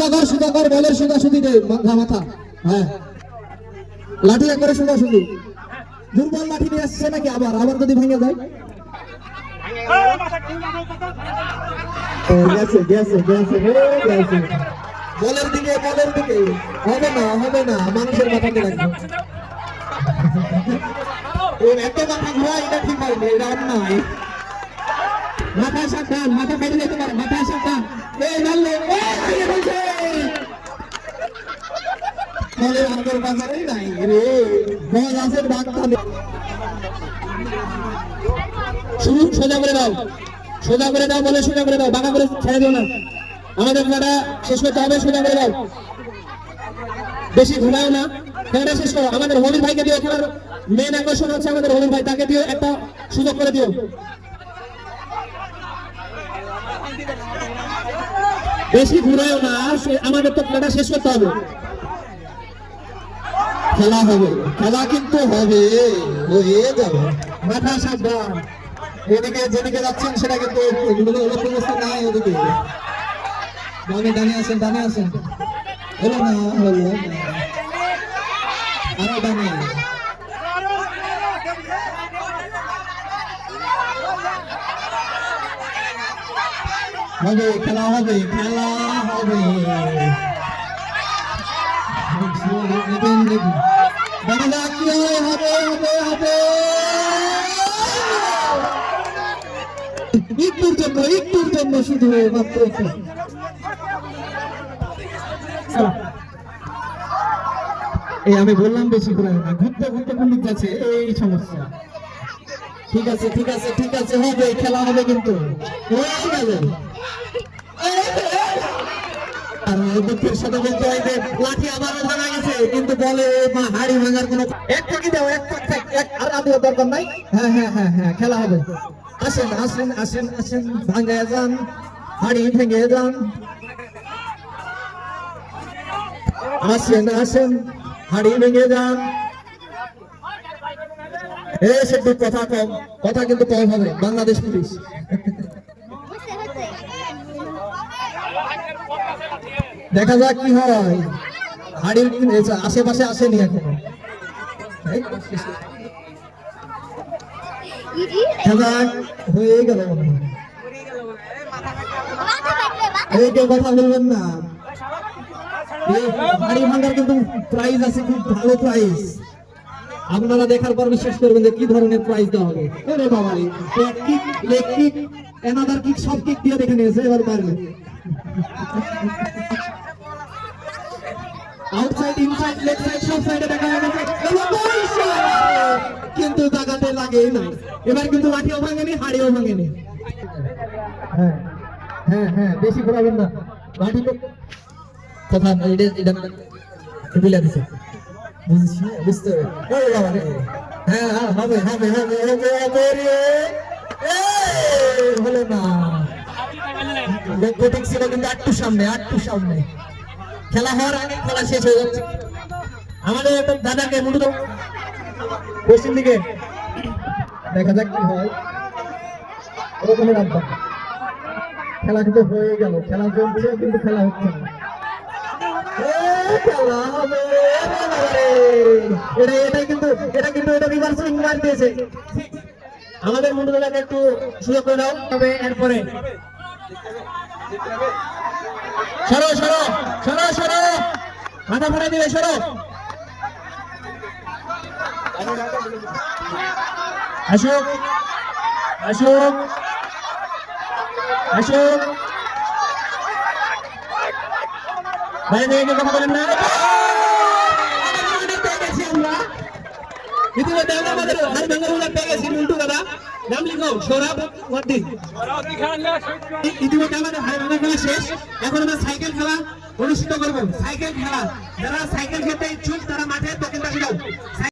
সুধাকর সুধাকর বলের সুধা সুধি দে মাথা মাথা। হ্যাঁ। লাঠি একবারে সুধা সুধি দুর্বল লাঠি নিয়ে আসছে নাকি আবার? আবার যদি ভেঙে যায়? বলের দিকে বলের দিকে। হবে না হবে না, মানুষের মাথা ঘোরা মাথা সাবধান ফেটে যেতে পারে, মাথা সাবধান এই বলে আমাদের বাজারে নাই রে। বল আছে ডাক্তার শুরু সোজা করে দাও। সোজা করে দাও বলে সোজা করে দাও। বাঁকা করে ছেড়ে দিও না। আমাদের খেলাটা শেষ করতে হবে, সোজা করে দাও। বেশি ঘুমাও না। খেলাটা শেষ করো। আমাদের হলির ভাইকে দিও, খেলার মেন আকর্ষণ হচ্ছে আমাদের হলির ভাই। তাকে দিও, একটা সুযোগ করে দিও। বেশি ঘুরাও না আমাদের তো খেলাটা শেষ করতে হবে। খেলা হবে, খেলা কিন্তু হবে মাথা সাবধান এদিকে যেদিকে যাচ্ছেন, সেটা কিন্তু নাই ওদিকে আসেন, ডানে আসেন। হলো না, হলো আরও ডানে। হবে, খেলা হবে খেলা হবে। দেখুন একটুর জন্য একটুর জন্য শুধু মাত্র। এই আমি বললাম বেশি করে না, ঘুরতে ঘুরতে দিক যাচ্ছে, এই সমস্যা ঠিক আছে ঠিক আছে ঠিক আছে, হবে, খেলা হবে কিন্তু দুঃখের সাথে বলতে হয় যে লাঠি আবারও ভাঙা গেছে কিন্তু বলে হাড়ি ভাঙার কোনো এক ফাঁকি দাও এক থাক এক আর আমিও দরকার নাই। হ্যাঁ হ্যাঁ হ্যাঁ হ্যাঁ খেলা হবে। আসেন আসেন আসেন আসেন ভাঙে যান হাড়ি ভেঙে যান। আসেন আসেন হাড়ি ভেঙে যান। এ সেটু কথা কম কথা কিন্তু কম হবে বাংলাদেশ পুলিশ। দেখা যাক কি হয়। হাড়ির আশেপাশে আসেনি এখনও। হয়ে। গেল হাড়ি ভাঙার কিন্তু প্রাইজ আছে, খুব ভালো আপনারা দেখার পর বিশ্বাস করবেন যে কি ধরনের প্রাইজ দেওয়া হবে। সব কিক দিয়ে দেখে নিয়েছে, এবার পারবে আউটসাইড ইনসাইড লেগ সাইড সব সাইডে দেখা হয়ে গেছে কিন্তু জায়গাতে লাগেই নাই এবার কিন্তু লাঠিও ভাঙেনি হাড়িও ভাঙেনি হ্যাঁ হ্যাঁ হ্যাঁ বেশি ঘোরাবেন না লাঠি কথা এটা এটা বিলা দিছে বুঝতে। হ্যাঁ হ্যাঁ হবে হবে হবে হবে রে হলো না কিন্তু সামনে সামনে। খেলা হওয়ার আগে খেলা শেষ হয়ে যাচ্ছে। আমাদের একটা দাদাকে দাও পশ্চিম দিকে। দেখা যাক কি হয়। ওরকমই রাখবা খেলা কিন্তু হয়ে গেল। খেলা চলছে, কিন্তু খেলা হচ্ছে না। আমাদের একটু সুযোগ করে দাও। তবে এরপরে সরো সরো সরো সরো। মাথা ফাটাই দিবে, সরো। আসুক আসুক আসুক। বাইরে থেকে কথা বলেন না। নাম লিখো, সৌরভ ওয়ার্দি। ইতিমধ্যে আমাদের হাই ভাঙা খেলা শেষ। এখন আমরা সাইকেল খেলা অনুষ্ঠিত করব। সাইকেল খেলা। যারা সাইকেল খেলতে ইচ্ছুক, তারা মাঠে দোকান পাশে